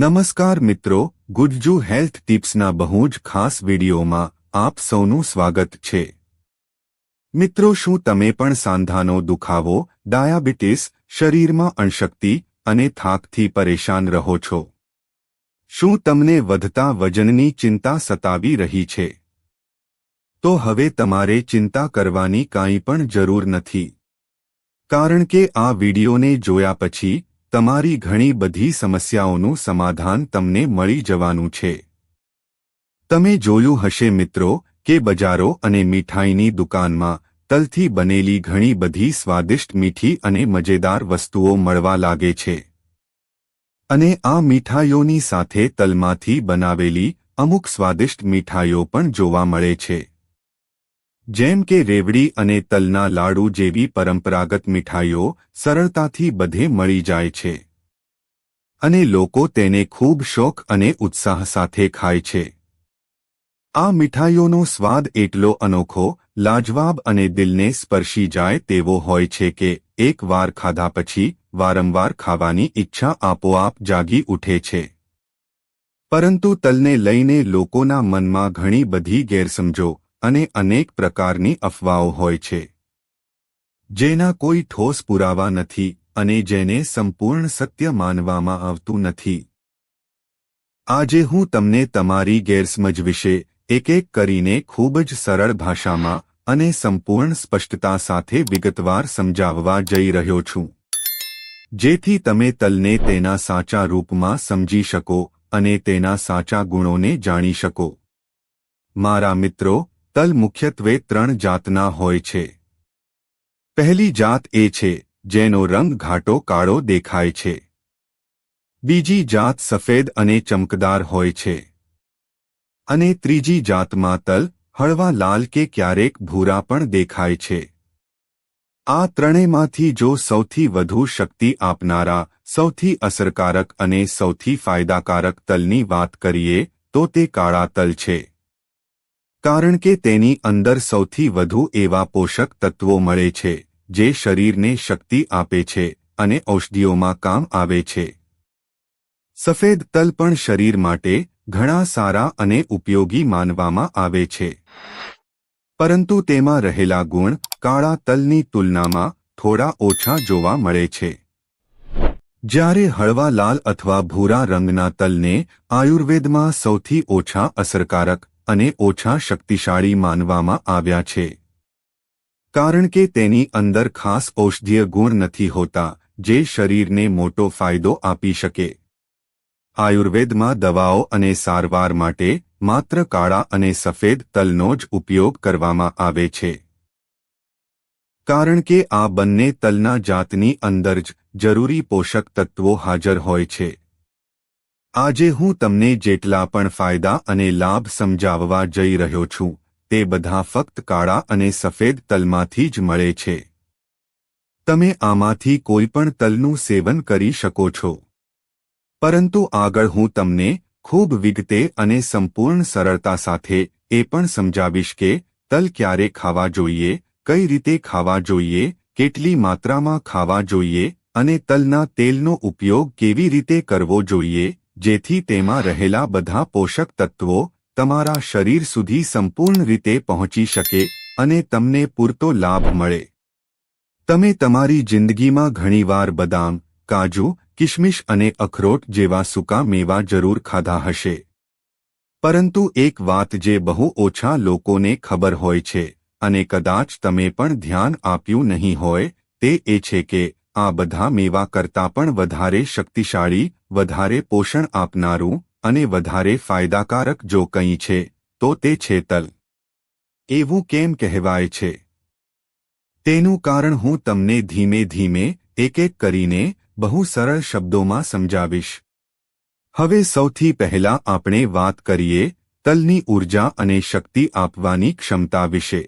નમસ્કાર મિત્રો ગુડજુ હેલ્થ ટિપ્સના બહુ જ ખાસ વિડીયોમાં આપ સૌનું સ્વાગત છે. મિત્રો શું તમે પણ સાંધાનો દુખાવો, ડાયાબિટીસ, શરીરમાં અણશક્તિ અને થાકથી પરેશાન રહો છો? શું તમને વધતા વજનની ચિંતા સતાવી રહી છે? તો હવે તમારે ચિંતા કરવાની કાંઈ પણ જરૂર નથી. કારણ કે આ વિડીયોને જોયા પછી તમારી ઘણી બધી સમસ્યાઓનું સમાધાન તમને મળી જવાનું છે. તમે જોયું હશે મિત્રો, કે બજારો અને મીઠાઈની દુકાનમાં તલથી બનેલી ઘણી બધી સ્વાદિષ્ટ મીઠી અને મજેદાર વસ્તુઓ મળવા લાગે છે. અને આ મીઠાઈઓની સાથે તલમાંથી બનાવેલી અમુક સ્વાદિષ્ટ મીઠાઈઓ પણ જોવા મળે છે. જેમ કે રેવડી અને તલના લાડુ જેવી પરંપરાગત મીઠાઈઓ સરળતાથી બધે મળી જાય છે. અને લોકો તેને ખૂબ શોખ અને ઉત્સાહ સાથે ખાય છે. આ મીઠાઈઓનો સ્વાદ એટલો અનોખો, લાજવાબ અને દિલને સ્પર્શી જાય તેવો હોય છે કે એકવાર ખાધા પછી વારંવાર ખાવાની ઈચ્છા આપોઆપ જાગી ઉઠે છે. પરંતુ તલને લઈને લોકોના મનમાં ઘણી બધી ગેરસમજો અને અનેક પ્રકારની અફવાઓ હોય છે. જેના કોઈ ઠોસ પુરાવા નથી અને જેને સંપૂર્ણ સત્ય માનવામાં આવતું નથી. આજે હું તમને તમારી ગેરસમજ વિશે એક એક કરીને ખૂબ જ સરળ ભાષામાં અને સંપૂર્ણ સ્પષ્ટતા સાથે વિગતવાર સમજાવવા જઈ રહ્યો છું. જેથી તમે તલને તેના સાચા રૂપમાં સમજી શકો અને તેના સાચા ગુણોને જાણી શકો. મારા મિત્રો તલ મુખ્યત્વે ત્રણ જાતના હોય છે. પહેલી જાત એ છે, જેનો રંગ ઘાટો કાળો દેખાય છે. બીજી જાત સફેદ અને ચમકદાર હોય છે. અને ત્રીજી જાતમાં તલ, હળવા લાલ કે ક્યારેક ભૂરા પણ દેખાય છે. આ ત્રણેયમાંથી જો સૌથી વધુ શક્તિ આપનારા, સૌથી અસરકારક અને સૌથી ફાયદાકારક તલની વાત કરીએ, તો તે કાળા તલ છે. કારણ કે તેની અંદર સૌથી વધુ એવા પોષક તત્વો મળે છે, જે શરીરને શક્તિ આપે છે અને ઔષધિઓમાં કામ આવે છે. સફેદ તલ પણ શરીર માટે ઘણા સારા અને ઉપયોગી માનવામાં આવે છે. પરંતુ તેમાં રહેલા ગુણ કાળા તલની તુલનામાં થોડા ઓછા જોવા મળે છે. જ્યારે હળવા લાલ અથવા ભૂરા રંગના તલને આયુર્વેદમાં સૌથી ઓછા અસરકારક અને ઓછા શક્તિશાળી માનવામાં આવ્યા છે. કારણ કે તેની અંદર ખાસ ઔષધીય ગુણ નથી હોતા, જે શરીરને મોટો ફાયદો આપી શકે. આયુર્વેદમાં દવાઓ અને સારવાર માટે માત્ર કાળા અને સફેદ તલનો જ ઉપયોગ કરવામાં આવે છે. કારણ કે આ બંને તલના જાતની અંદર જ જરૂરી પોષક તત્વો હાજર હોય છે. આજે હું તમને જેટલા પણ ફાયદા અને લાભ સમજાવવા જઈ રહ્યો છું, તે બધા ફક્ત કાળા અને સફેદ તલમાંથી જ મળે છે. તમે આમાંથી કોઈ પણ તલનું સેવન કરી શકો છો. પરંતુ આગળ હું તમને ખૂબ વિગતે અને સંપૂર્ણ સરળતા સાથે એ પણ સમજાવીશ કે તલ ક્યારે ખાવા જોઈએ, કઈ રીતે ખાવા જોઈએ, કેટલી માત્રામાં ખાવા જોઈએ અને તલના તેલનો ઉપયોગ કેવી રીતે કરવો જોઈએ જેથી તેમાં રહેલા બધા પોષક તત્વો તમારા શરીર સુધી સંપૂર્ણ રીતે પહોંચી શકે અને તમને પૂરતો લાભ મળે. તમે તમારી જિંદગીમાં ઘણીવાર બદામ, કાજુ કિશમિશ અને અખરોટ જેવા સૂકા મેવા જરૂર ખાધા હશે. પરંતુ એક વાત જે બહુ ઓછા લોકોને ખબર હોય છે, અને કદાચ તમે પણ ધ્યાન આપ્યું નહીં હોય, તે એ છે કે આ બધા મેવા કરતાં પણ વધારે શક્તિશાળી, વધારે પોષણ આપનારું અને વધારે ફાયદાકારક જો કંઈ છે, તો તે છે તલ. એવું કેમ કહેવાય છે? તેનું કારણ હું તમને ધીમે ધીમે એક એક કરીને બહુ સરળ શબ્દોમાં સમજાવીશ. હવે સૌથી પહેલા આપણે વાત કરીએ તલની ઊર્જા અને શક્તિ આપવાની ક્ષમતા વિશે.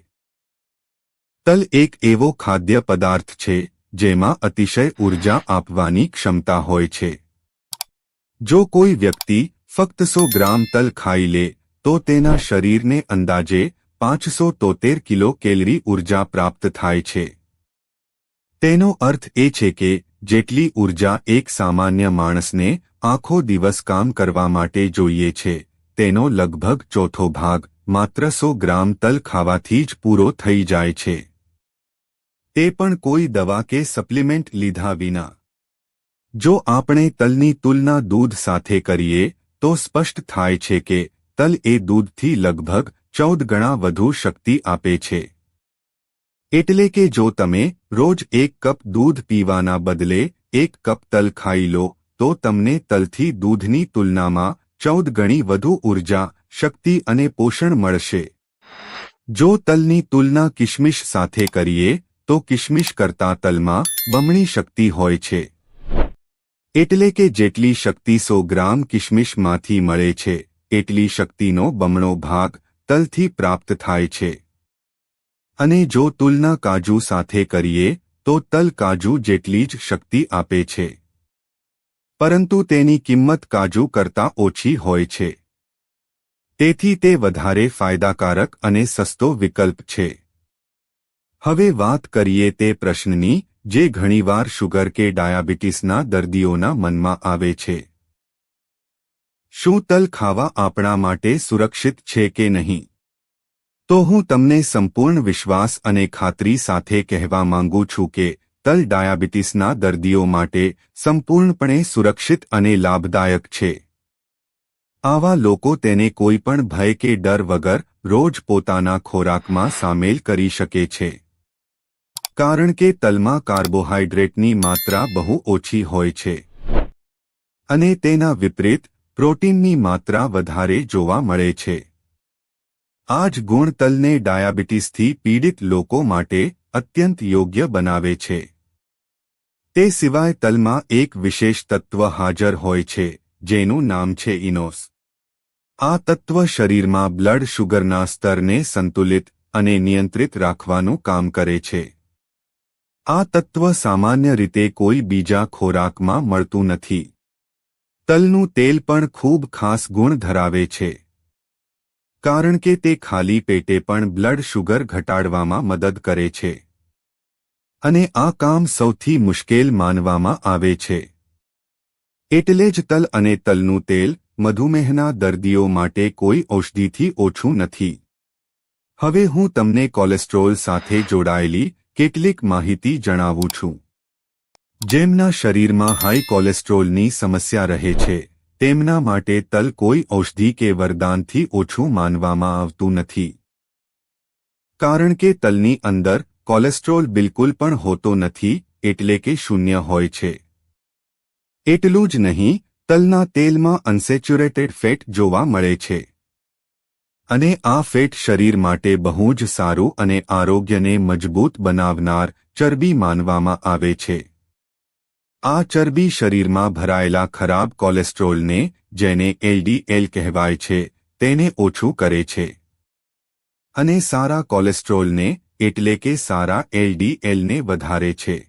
તલ એક એવો ખાદ્ય પદાર્થ છે જેમાં અતિશય ઊર્જા આપવાની ક્ષમતા હોય છે. જો કોઈ વ્યક્તિ ફક્ત સો ગ્રામ તલ ખાઈ લે, તો તેના શરીરને અંદાજે પાંચસો તોતેર કિલો કેલરી ઊર્જા પ્રાપ્ત થાય છે. તેનો અર્થ એ છે કે, જેટલી ઊર્જા એક સામાન્ય માણસને આખો દિવસ કામ કરવા માટે જોઈએ છે, તેનો લગભગ ચોથો ભાગ માત્ર સો ગ્રામ તલ ખાવાથી જ પૂરો થઈ જાય છે. તે પણ કોઈ દવા કે સપ્લિમેન્ટ લીધા વિના. જો આપણે તલની તુલના દૂધ સાથે કરીએ, તો સ્પષ્ટ થાય છે કે તલ એ દૂધથી લગભગ ચૌદ ગણા વધુ શક્તિ આપે છે. એટલે કે જો તમે રોજ એક કપ દૂધ પીવાના બદલે એક કપ તલ ખાઈ લો, તો તમને તલથી દૂધની તુલનામાં ચૌદ ગણી વધુ ઊર્જા, શક્તિ અને પોષણ મળશે. જો તલની તુલના કિશમિશ સાથે કરીએ તો કિશમિશ કરતા તલમાં બમણી શક્તિ હોય છે. એટલે કે જેટલી શક્તિ સો ગ્રામ કિશમિશમાંથી મળે છે, એટલી શક્તિનો બમણો ભાગ તલથી પ્રાપ્ત થાય છે. અને જો તુલના કાજુ સાથે કરીએ, તો તલ કાજુ જેટલી જ શક્તિ આપે છે. પરંતુ તેની કિંમત કાજુ કરતાં ઓછી હોય છે. તેથી તે વધારે ફાયદાકારક અને સસ્તો વિકલ્પ છે. હવે વાત કરીએ તે પ્રશ્નની, જે ઘણીવાર શુગર કે ડાયાબિટીસના દર્દીઓના મનમાં આવે છે. શું તલ ખાવા આપણા માટે સુરક્ષિત છે કે નહીં? તો હું તમને સંપૂર્ણ વિશ્વાસ અને ખાતરી સાથે કહેવા માંગુ છું કે, તલ ડાયાબિટીસના દર્દીઓ માટે સંપૂર્ણપણે સુરક્ષિત અને લાભદાયક છે. આવા લોકો તેને કોઈપણ ભય કે ડર વગર રોજ પોતાના ખોરાકમાં સામેલ કરી શકે છે. કારણ કે તલમાં કાર્બોહાઈડ્રેટની માત્રા બહુ ઓછી હોય છે. અને તેના વિપરીત, પ્રોટીનની માત્રા વધારે જોવા મળે છે. આ જ ગુણ તલને ડાયાબિટીસથી પીડિત લોકો માટે અત્યંત યોગ્ય બનાવે છે. તે સિવાય તલમાં એક વિશેષ તત્વ હાજર હોય છે, જેનું નામ છે ઇનોસ. આ તત્વ શરીરમાં બ્લડ શુગરના સ્તરને સંતુલિત અને નિયંત્રિત રાખવાનું કામ કરે છે. આ તત્વ સામાન્ય રીતે કોઈ બીજા ખોરાકમાં મળતું નથી. તલનું તેલ પણ ખૂબ ખાસ ગુણ ધરાવે છે. કારણ કે તે ખાલી પેટે પણ બ્લડ શુગર ઘટાડવામાં મદદ કરે છે. અને આ કામ સૌથી મુશ્કેલ માનવામાં આવે છે. એટલે જ તલ અને તલનું તેલ મધુમેહના દર્દીઓ માટે કોઈ ઔષધિથી ઓછું નથી. હવે હું તમને કોલેસ્ટ્રોલ સાથે જોડાયેલી કેટલીક માહિતી જણાવું છું. જેમના શરીરમાં હાઈ કોલેસ્ટ્રોલની સમસ્યા રહે છે, તેમના માટે તલ કોઈ ઔષધિ કે વરદાનથી ઓછું માનવામાં આવતું નથી. કારણ કે તલની અંદર કોલેસ્ટ્રોલ બિલકુલ પણ હોતો નથી, એટલે કે શૂન્ય હોય છે. એટલું જ નહીં, તલના તેલમાં અનસેચ્યુરેટેડ ફેટ જોવા મળે છે. અને આ ફેટ શરીર માટે બહુ જ સારું અને આરોગ્યને મજબૂત બનાવનાર ચરબી માનવામાં આવે છે. આ ચરબી શરીરમાં ભરાયેલા ખરાબ કોલેસ્ટ્રોલને, જેને એલડીએલ કહેવાય છે, તેને ઓછું કરે છે. અને સારા કોલેસ્ટ્રોલને, એટલે કે સારા એલડીએલને વધારે છે.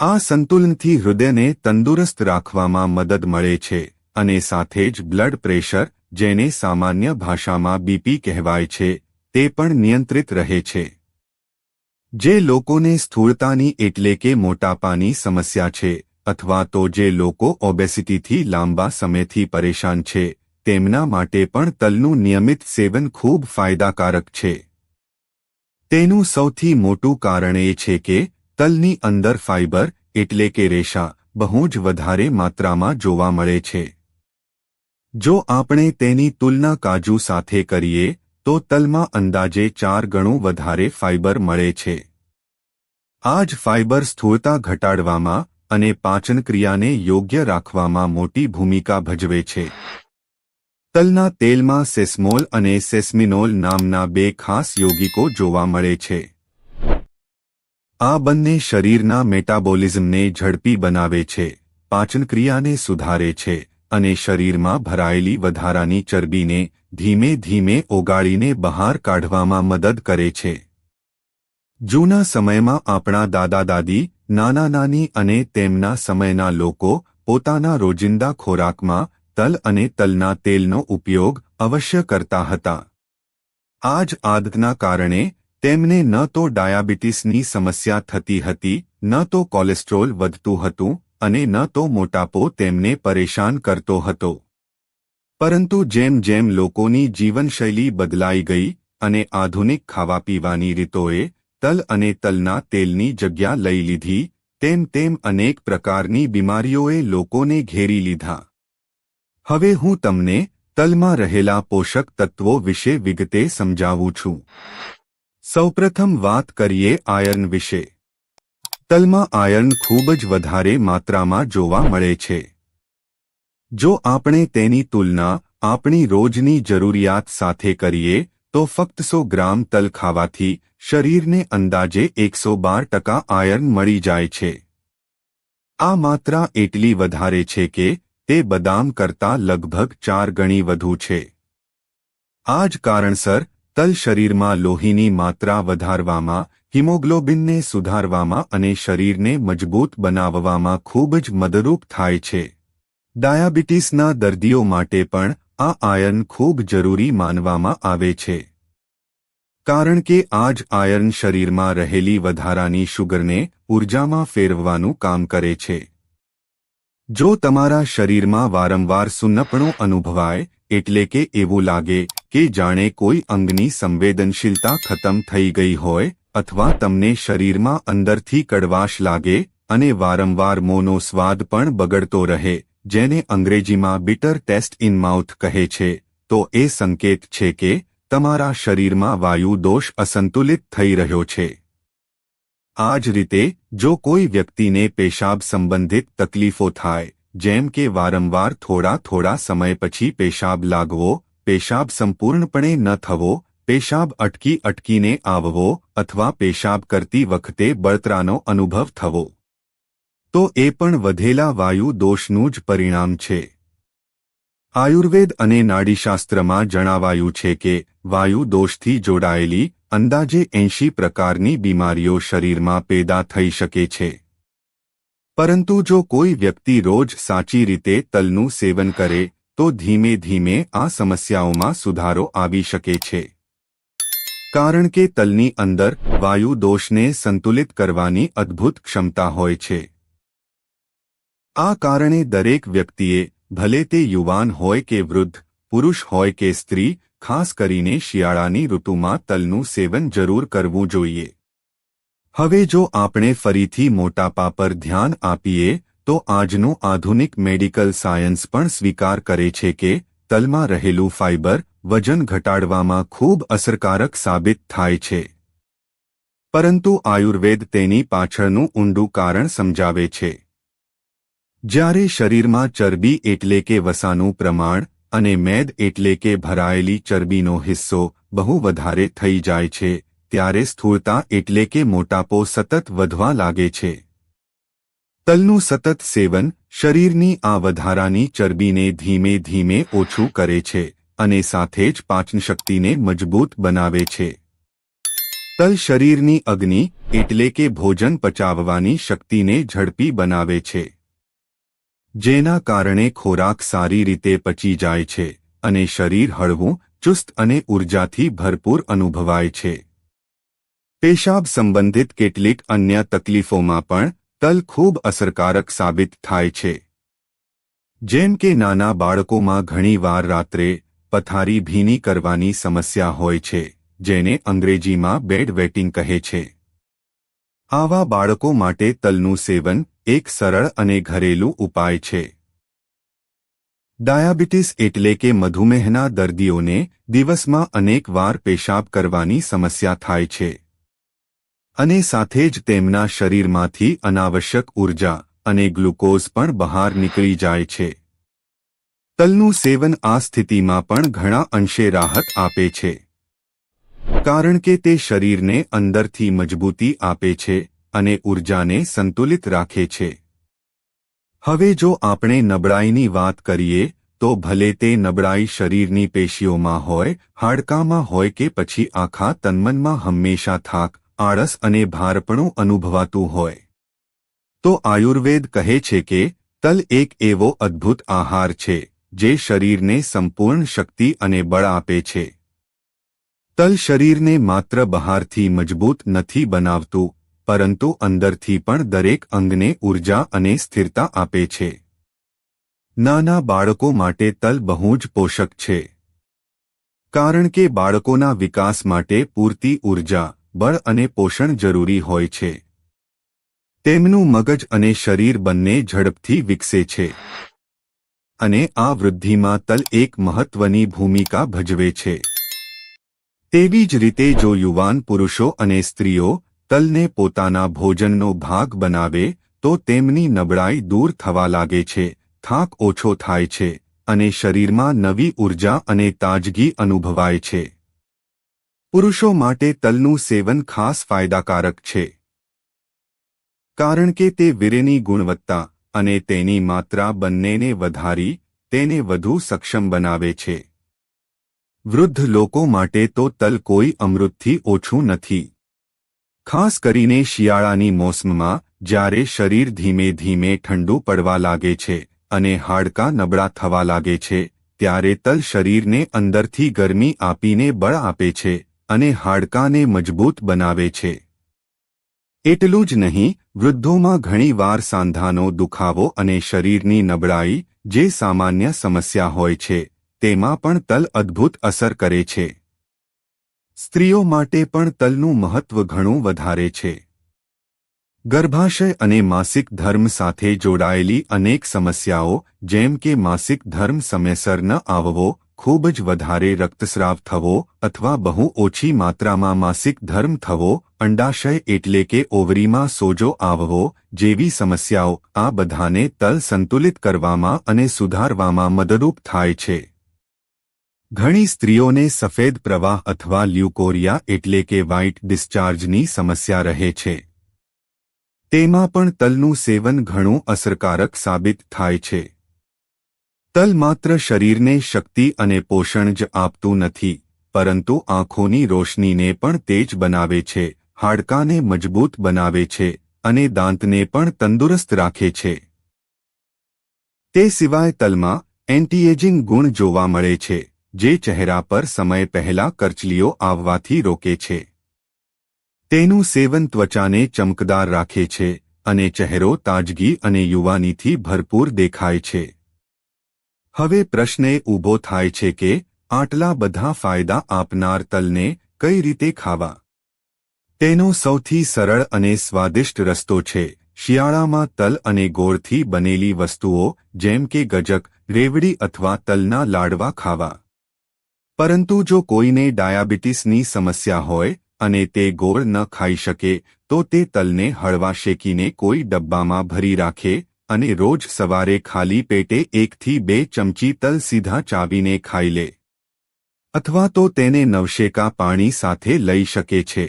આ સંતુલનથી હૃદયને તંદુરસ્ત રાખવામાં મદદ મળે છે, અને સાથે જ બ્લડ પ્રેશર જેને સામાન્ય ભાષામાં બીપી કહેવાય છે, તે પણ નિયંત્રિત રહે છે. જે લોકોને સ્થૂળતાની એટલે કે મોટાપાની સમસ્યા છે, અથવા તો જે લોકો ઓબેસિટીથી લાંબા સમયથી પરેશાન છે, તેમના માટે પણ તલનું નિયમિત સેવન ખૂબ ફાયદાકારક છે. તેનું સૌથી મોટું કારણ એ છે કે, તલની અંદર ફાઇબર એટલે કે રેશા, બહુ જ વધારે માત્રામાં જોવા મળે છે. જો આપણે તેની તુલના કાજુ સાથે કરીએ, તો તલમાં અંદાજે ચાર ગણું વધારે ફાઇબર મળે છે. આ જ ફાઇબર સ્થૂળતા ઘટાડવામાં અને પાચનક્રિયાને યોગ્ય રાખવામાં મોટી ભૂમિકા ભજવે છે. તલના તેલમાં સેસ્મોલ અને સેસ્મિનોલ નામના બે ખાસ યોગિકો જોવા મળે છે. આ બંને શરીરના મેટાબોલિઝમને ઝડપી બનાવે છે, પાચનક્રિયાને સુધારે છે. અને શરીરમાં ભરાયેલી વધારાની ચરબીને ધીમે ધીમે ઓગાળીને બહાર કાઢવામાં મદદ કરે છે. જૂના સમયમાં આપણા દાદા દાદી, નાના નાની અને તેમના સમયના લોકો પોતાના રોજિંદા ખોરાકમાં તલ અને તલના તેલનો ઉપયોગ અવશ્ય કરતા હતા. આ જ આદતના કારણે તેમને ન તો ડાયાબિટીસની સમસ્યા થતી હતી, ન તો કોલેસ્ટ્રોલ વધતું હતું અને ન તો મોટાપો તેમને પરેશાન કરતો હતો. પરંતુ જેમ જેમ લોકોની જીવનશૈલી બદલાઈ ગઈ અને આધુનિક ખાવા પીવાની રીતોએ તલ અને તલના તેલની જગ્યા લઈ લીધી, તેમ તેમ અનેક પ્રકારની બીમારીઓએ લોકોને ઘેરી લીધા. હવે હું તમને તલમાં રહેલા પોષક તત્વો વિશે વિગતે સમજાવું છું. સૌપ્રથમ વાત કરીએ આયર્ન વિશે. તલમાં આયર્ન ખૂબ જ વધારે માત્રામાં જોવા મળે છે. જો આપણે તેની તુલના આપણી રોજની જરૂરિયાત સાથે કરીએ, તો ફક્ત સો ગ્રામ તલ ખાવાથી શરીરને અંદાજે એકસો બાર ટકા આયર્ન મળી જાય છે. આ માત્રા એટલી વધારે છે કે તે બદામ કરતાં લગભગ ચાર ગણી વધુ છે. આ જ કારણસર તલ શરીરમાં લોહીની માત્રા વધારવામાં, હિમોગ્લોબિનને સુધારવામાં અને શરીરને મજબૂત બનાવવામાં ખૂબ જ મદરૂપ થાય છે. ડાયાબિટીસના દર્દીઓ માટે પણ આ આયર્ન ખૂબ જરૂરી માનવામાં આવે છે. કારણ કે આ જ આયર્ન શરીરમાં રહેલી વધારાની શુગરને ઊર્જામાં ફેરવવાનું કામ કરે છે. જો તમારા શરીરમાં વારંવાર સુન્નપણું અનુભવાય એટલે કે એવું લાગે કે જાણે કોઈ અંગની સંવેદનશીલતા ખતમ થઈ ગઈ હોય અથવા તમને શરીરમાં અંદરથી કડવાશ લાગે અને વારંવાર મોનો સ્વાદ પણ બગડતો રહે, જેને અંગ્રેજીમાં બિટર ટેસ્ટ ઇન માઉથ કહે છે. તો એ સંકેત છે કે તમારા શરીરમાં વાયુ દોષ અસંતુલિત થઈ રહ્યો છે. આ જ રીતે, જો કોઈ વ્યક્તિને પેશાબ સંબંધિત તકલીફો થાય જેમ કે વારંવાર થોડા થોડા સમય પછી પેશાબ લાગવો, પેશાબ સંપૂર્ણપણે ન થવો, પેશાબ અટકી અટકીને આવવો અથવા પેશાબ કરતી વખતે બળતરાનો અનુભવ થવો. તો એ પણ વધેલા વાયુ દોષનું જ પરિણામ છે. આયુર્વેદ અને નાડીશાસ્ત્રમાં જણાવાયું છે કે વાયુ દોષથી જોડાયેલી અંદાજે એંશી પ્રકારની બીમારીઓ શરીરમાં પેદા થઈ શકે છે. પરંતુ જો કોઈ વ્યક્તિ રોજ સાચી રીતે તલનું સેવન કરે, તો ધીમે ધીમે આ સમસ્યાઓમાં સુધારો આવી શકે છે. કારણ કે તલની અંદર વાયુ દોષને સંતુલિત કરવાની અદ્ભુત ક્ષમતા હોય છે. આ કારણે દરેક વ્યક્તિએ, ભલે તે યુવાન હોય કે વૃદ્ધ, પુરુષ હોય કે સ્ત્રી, ખાસ કરીને શિયાળાની ઋતુમાં તલનું સેવન જરૂર કરવું જોઈએ. હવે જો આપણે ફરીથી મોટાપા પર ધ્યાન આપીએ, તો આજનું આધુનિક મેડિકલ સાયન્સ પણ સ્વીકાર કરે છે કે તલમાં રહેલું ફાઇબર વજન ઘટાડવામાં ખૂબ અસરકારક સાબિત થાય છે. પરંતુ આયુર્વેદ તેની પાછળનું ઊંડું કારણ સમજાવે છે. જ્યારે શરીરમાં ચરબી એટલે કે વસાનું પ્રમાણ અને મેદ એટલે કે ભરાયેલી ચરબીનો હિસ્સો બહુ વધારે થઈ જાય છે ત્યારે સ્થૂળતા એટલે કે મોટાપો સતત વધવા લાગે છે. તલનું સતત સેવન શરીરની આ વધારાની ચરબીને ધીમે ધીમે ઓછું કરે છે અને સાથે જ પાચનશક્તિને મજબૂત બનાવે છે. તલ શરીરની અગ્નિ એટલે કે ભોજન પચાવવાની શક્તિને ઝડપી બનાવે છે. જેના કારણે ખોરાક સારી રીતે પચી જાય છે અને શરીર હળવું, ચુસ્ત અને ઉર્જાથી ભરપૂર અનુભવાય છે. પેશાબ સંબંધિત કેટલીક અન્ય તકલીફોમાં પણ તલ ખૂબ અસરકારક સાબિત થાય છે. જેમ કે નાના બાળકોમાં ઘણીવાર રાત્રે પથારી ભીની કરવાની સમસ્યા હોય છે, જેને અંગ્રેજીમાં બેડ વેટિંગ કહે છે. આવા બાળકો માટે તલનું સેવન એક સરળ અને ઘરેલું ઉપાય છે. ડાયાબિટીસ એટલે કે મધુમેહના દર્દીઓને દિવસમાં અનેક વાર પેશાબ કરવાની સમસ્યા થાય છે. અને સાથે જ તેમના શરીરમાંથી અનાવશ્યક ઊર્જા અને ગ્લુકોઝ પણ બહાર નીકળી જાય છે. તલનું સેવન આ સ્થિતિમાં પણ ઘણા અંશે રાહત આપે છે. કારણ કે તે શરીરને અંદરથી મજબૂતી આપે છે અને ઉર્જાને સંતુલિત રાખે છે. હવે જો આપણે નબળાઈની વાત કરીએ, તો ભલે તે નબળાઈ શરીરની પેશીઓમાં હોય, હાડકામાં હોય કે પછી આખા તન્મનમાં હંમેશા થાક આળસ અને ભારપણું અનુભવાતું હોય. તો આયુર્વેદ કહે છે કે, તલ એક એવો અદ્ભુત આહાર છે, જે શરીરને સંપૂર્ણ શક્તિ અને બળ આપે છે. તલ શરીરને માત્ર બહારથી મજબૂત નથી બનાવતું, પરંતુ અંદરથી પણ દરેક અંગને ઊર્જા અને સ્થિરતા આપે છે. નાના બાળકો માટે તલ બહુ જ પોષક છે. કારણ કે બાળકોના વિકાસ માટે પૂરતી ઊર્જા બળ અને પોષણ જરૂરી હોય છે. તેમનું મગજ અને શરીર બંને ઝડપથી વિકસે છે. અને આ વૃદ્ધિમાં તલ એક મહત્વની ભૂમિકા ભજવે છે. તેવી જ રીતે જો યુવાન પુરુષો અને સ્ત્રીઓ તલને પોતાના ભોજનનો ભાગ બનાવે, તો તેમની નબળાઈ દૂર થવા લાગે છે, થાક ઓછો થાય છે, અને શરીરમાં નવી ઊર્જા અને તાજગી અનુભવાય છે. પુરુષો માટે તલનું સેવન ખાસ ફાયદાકારક છે. કારણ કે તે વીર્યની ગુણવત્તા અને તેની માત્રા બંનેને વધારી, તેને વધુ સક્ષમ બનાવે છે. વૃદ્ધ લોકો માટે તો તલ કોઈ અમૃતથી ઓછું નથી. ખાસ કરીને શિયાળાની મોસમમાં, જ્યારે શરીર ધીમે ધીમે ઠંડુ પડવા લાગે છે અને હાડકાં નબળા થવા લાગે છે, ત્યારે તલ શરીરને અંદરથી ગરમી આપીને બળ આપે છે. અને હાડકાને મજબૂત બનાવે છે. એટલું જ નહીં, વૃદ્ધોમાં ઘણીવાર સાંધાનો દુખાવો અને શરીરની નબળાઈ જે સામાન્ય સમસ્યા હોય છે, તેમાં પણ તલ અદ્ભુત અસર કરે છે. સ્ત્રીઓ માટે પણ તલનું મહત્વ ઘણું વધારે છે. ગર્ભાશય અને માસિક ધર્મ સાથે જોડાયેલી અનેક સમસ્યાઓ, જેમ કે માસિક ધર્મ સમયસર ન આવવો ખૂબ જ વધારે રક્તસ્રાવ થવો અથવા બહુ ઓછી માત્રામાં માસિક ધર્મ થવો, અંડાશય એટલે કે ઓવરીમાં સોજો આવવો જેવી સમસ્યાઓ આ બધાને તલ સંતુલિત કરવામાં અને સુધારવામાં મદદરૂપ થાય છે. ઘણી સ્ત્રીઓને સફેદ પ્રવાહ અથવા લ્યુકોરિયા એટલે કે વ્હાઇટ ડિસ્ચાર્જની સમસ્યા રહે છે. તેમાં પણ તલનું સેવન ઘણું અસરકારક સાબિત થાય છે. તલ માત્ર શરીરને શક્તિ અને પોષણ જ આપતું નથી, પરંતુ આંખોની રોશનીને પણ તેજ બનાવે છે, હાડકાને મજબૂત બનાવે છે અને દાંતને પણ તંદુરસ્ત રાખે છે. તે સિવાય તલમાં એન્ટીએજિંગ ગુણ જોવા મળે છે, જે ચહેરા પર સમય પહેલા કરચલીઓ આવવાથી રોકે છે. તેનું સેવન ત્વચાને ચમકદાર રાખે છે અને ચહેરો તાજગી અને યુવાનીથી ભરપૂર દેખાય છે. હવે પ્રશ્ન ઊભો થાય છે કે આટલા બધા ફાયદા આપનાર તલને કઈ રીતે ખાવા? તેનો સૌથી સરળ અને સ્વાદિષ્ટ રસ્તો છે શિયાળામાં તલ અને ગોળથી બનેલી વસ્તુઓ, જેમ કે ગજક, રેવડી અથવા તલના લાડવા ખાવા. પરંતુ જો કોઈને ડાયાબિટીસની સમસ્યા હોય અને તે ગોળ ન ખાઈ શકે, તો તે તલને હળવા શેકીને કોઈ ડબ્બામાં ભરી રાખે અને રોજ સવારે ખાલી પેટે એકથી બે ચમચી તલ સીધા ચાવીને ખાઈ લે. અથવા તો તેને નવશેકા પાણી સાથે લઈ શકે છે.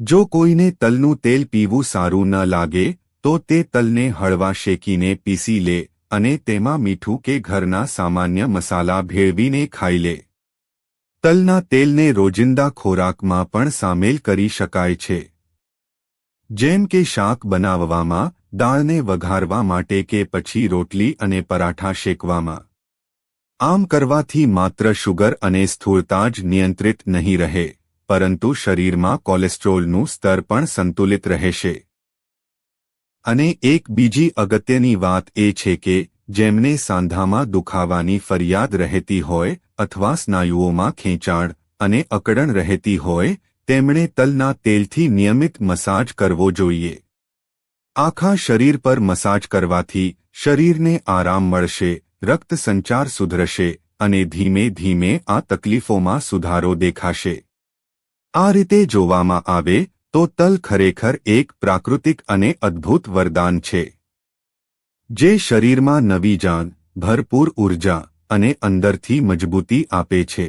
જો કોઈને તલનું તેલ પીવું સારું ન લાગે, તો તે તલને હળવા શેકીને પીસી લે અને તેમાં મીઠું કે ઘરના સામાન્ય મસાલા ભેળવીને ખાઈ લે. તલના તેલને રોજિંદા ખોરાકમાં પણ સામેલ કરી શકાય છે. જેમ કે શાક બનાવવામાં દાળને વઘારવા માટે કે પછી રોટલી અને પરાઠા શેકવામાં. આમ કરવાથી માત્ર શુગર અને સ્થૂળતા જ નિયંત્રિત નહીં રહે, પરંતુ શરીરમાં કોલેસ્ટ્રોલનું સ્તર પણ સંતુલિત રહેશે. અને એક બીજી અગત્યની વાત એ છે કે, જેમને સાંધામાં દુખાવાની ફરિયાદ રહેતી હોય અથવા સ્નાયુઓમાં ખેંચાણ અને અકડણ રહેતી હોય, તેમણે તલના તેલથી નિયમિત મસાજ કરવો જોઈએ. આખા શરીર પર મસાજ કરવાથી શરીરને આરામ મળશે, રક્ત સંચાર સુધરશે અને ધીમે ધીમે આ તકલીફોમાં સુધારો દેખાશે. આ રીતે જોવામાં આવે તો તલ ખરેખર એક પ્રાકૃતિક અને અદ્ભુત વરદાન છે. જે શરીરમાં નવી જાન, ભરપૂર ઊર્જા અને અંદરથી મજબૂતી આપે છે.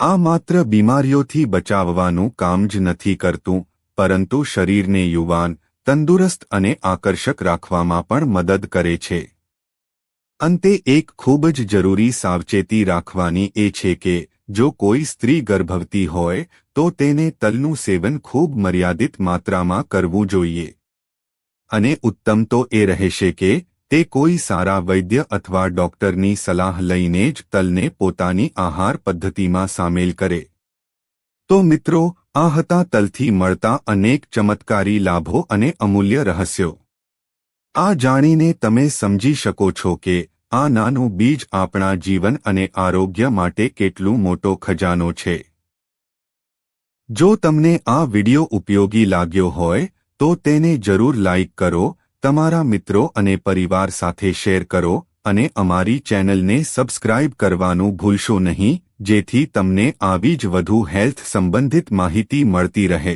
આ માત્ર બીમારીઓથી બચાવવાનું કામ જ નથી કરતું, પરંતુ શરીરને યુવાન તંદુરસ્ત અને આકર્ષક રાખવામાં પણ મદદ કરે છે. અંતે એક ખૂબ જ જરૂરી સાવચેતી રાખવાની એ છે કે, જો કોઈ સ્ત્રી ગર્ભવતી હોય, તો તેને તલનું સેવન ખૂબ મર્યાદિત માત્રામાં કરવું જોઈએ. અને ઉત્તમ તો એ રહેશે કે, તે કોઈ સારા વૈદ્ય અથવા ડોક્ટરની સલાહ લઈને જ તલને પોતાની આહાર પદ્ધતિમાં સામેલ કરે. તો મિત્રો આ હતા તલથી મળતા અનેક ચમત્કારી લાભો અને અમૂલ્ય રહસ્યો. આ જાણીને તમે સમજી શકો છો કે આ નાનું બીજ આપણા જીવન અને આરોગ્ય માટે કેટલું મોટો ખજાનો છે. જો તમને આ વિડિયો ઉપયોગી લાગ્યો હોય, તો તેને જરૂર લાઇક કરો, તમારા મિત્રો અને પરિવાર સાથે શેર કરો અને અમારી ચેનલને સબસ્ક્રાઇબ કરવાનું ભૂલશો નહીં. જેથી તમને આવી જ વધુ હેલ્થ સંબંધિત માહિતી મળતી રહે.